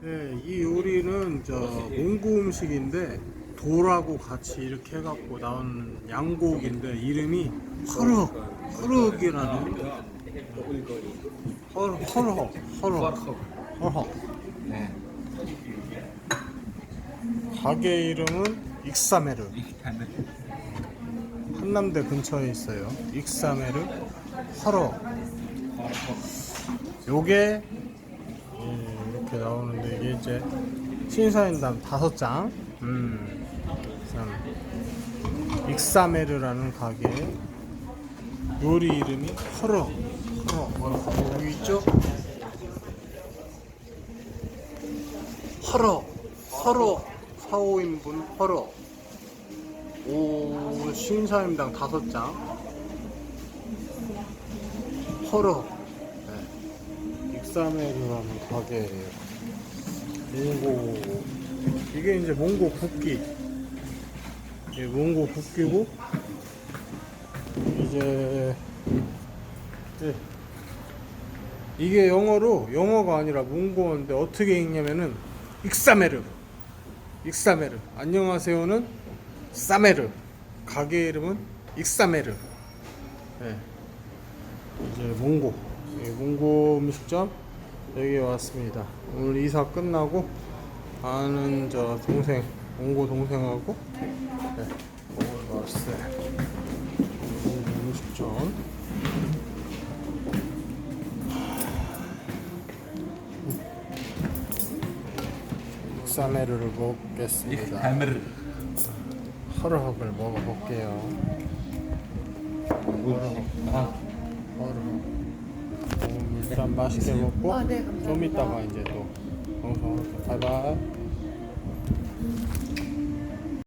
네, 이 요리는 저 몽고 음식인데 돌하고 같이 이렇게 해갖고 나온 양고기인데 이름이 허럭 허럭이라는 허럭 허럭 허럭 허럭 네. 가게 이름은 익사메르. 한남대 근처에 있어요. 익사메르 허럭 요게 예, 이렇게 나오는데 이게 이제 신사인당 다섯 장. 음, 참. 익사메르라는 가게 요리 이름이 허러. 허러. 어, 여기 있죠? 허러. 허러. 4, 5인분 허러. 오, 신사임당 다섯 장. 허러. 네. 익사메르라는 가게예요. 몽고 이게 이제 몽고 국기. 이게 몽고 국기고 이제 예. 이게 영어로 영어가 아니라 몽고인데 어떻게 읽냐면은 익사메르 익사메르 안녕하세요는 사메르 가게 이름은 익사메르 예. 이제 몽고 예, 몽고 음식점 여기에 왔습니다. 오늘 이사 끝나고 아는 저 동생 몽고 동생하고 네, 먹으러 왔어요. 몽고 음식점. 쌈메르를 먹겠습니다. Hammer. 허르헉을 먹어볼게요. 허르헉. 허르헉. 음, 일단 맛있게 먹고 아, 네, 감사합니다. 좀 이따가 이제 또 방송할게요. 바이바이.